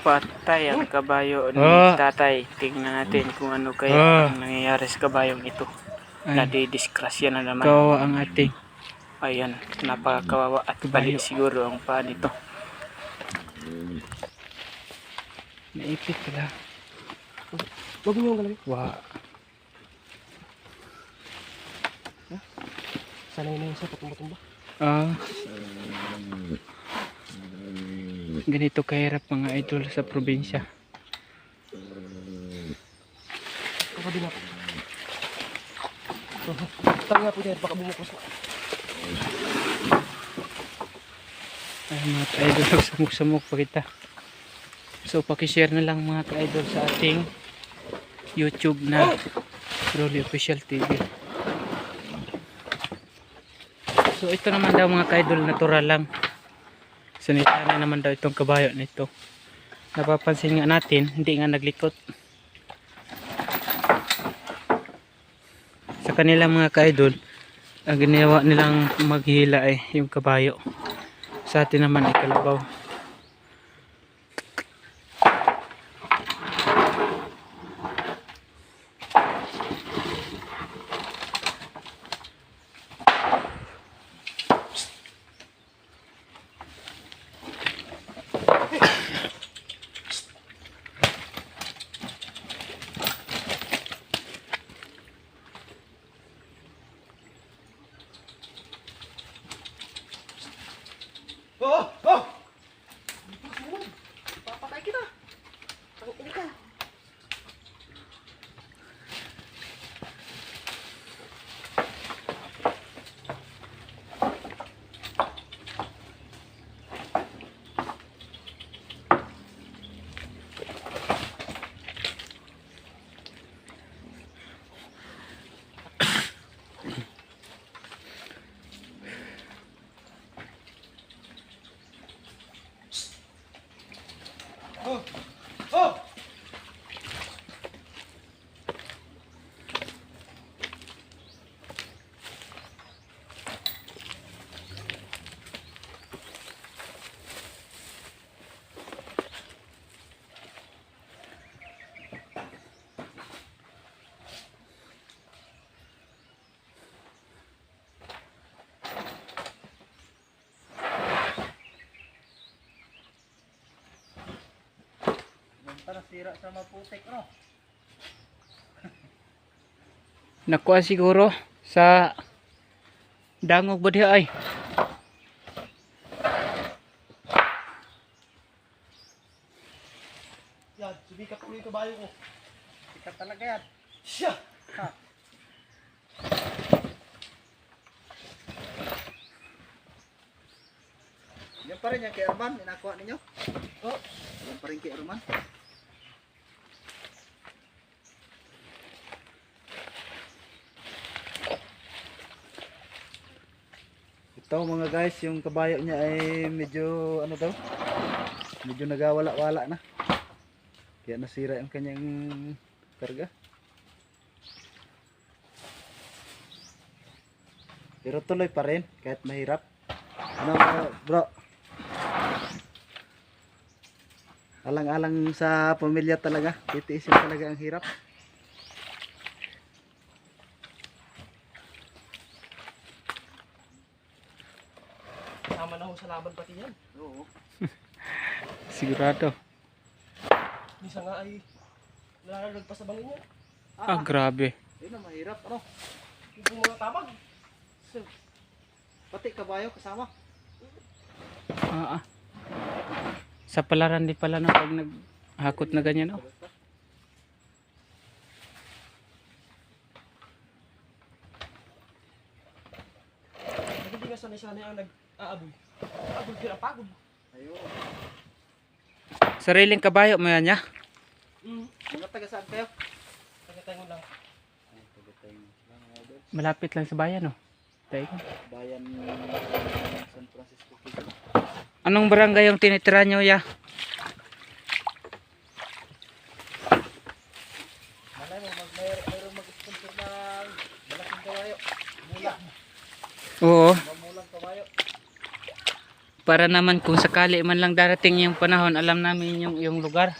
Patay ang kabayo ni Ah. tatay. Tingnan natin kung ano kaya Ah. ang nangyayari sa kabayong ito. Ay, Nadidiskrasya na naman. kawawa ang ating. Ayan, napakakawawa at bali siguro ang paa nito. Naipit pala. Huwag mo yung galawin. Wow. Sanay na yun sa patumba-tumba. Ah. Ganito kahirap mga idol sa probinsya. Ako din ako. Tayo nga po dyan, baka bumukos na. Ay mga ka-idol, nagsamok-samok pa kita. So pakishare na lang mga ka-idol sa ating YouTube na Rolly Official TV. So ito naman daw mga ka-idol, natural lang. Sanita na naman daw itong kabayo nito. Napapansin nga natin, hindi nga naglikot. Sa kanila mga ka-idol, ang ginawa nilang maghila ay yung kabayo. Sa atin naman ay kalabaw. Oh! Oh! Oh! Sira sa maputik, no? Nakuha siguro sa dangog ba diha ay? Yan, sumikat ko yung kabayo ko. Sikat talaga yan. Siya! Ha. Yan pa rin yan kay Arman, inakuha ninyo. Oh! Yan pa rin kay Arman. Ito mga guys, yung kabayo niya ay medyo ano daw? Medyo nagawala-wala na. Kaya nasira yung kanyang karga. Pero tuloy pa rin kahit mahirap. Ano bro? Alang-alang sa pamilya talaga. Titiisin talaga ang hirap. Tama na ho sa laban pati yan. Oo. Sigurado. Misa nga ay nalalag pa sa bangin yan. Ah, grabe. Yun ang mahirap. Ano? Yung mga tamag. Pati kabayo kasama. Ah, ah. Sa palaran din pala na pag naghakot na ganyan oh. Hindi nga sanay-sanay ang nag-aaboy. Aaboy kira pagod. Ayun. Sariling kabayo mo yan ya? Mm. Mga taga saan kayo? Taga-tangon lang. Ay, taga tayo. Lang. Malapit lang sa bayan oh. Tayo. Bayan San Francisco. Anong barangay yung tinitira nyo ya? Malay para naman kung sakali man lang darating yung panahon, alam namin yung, yung lugar.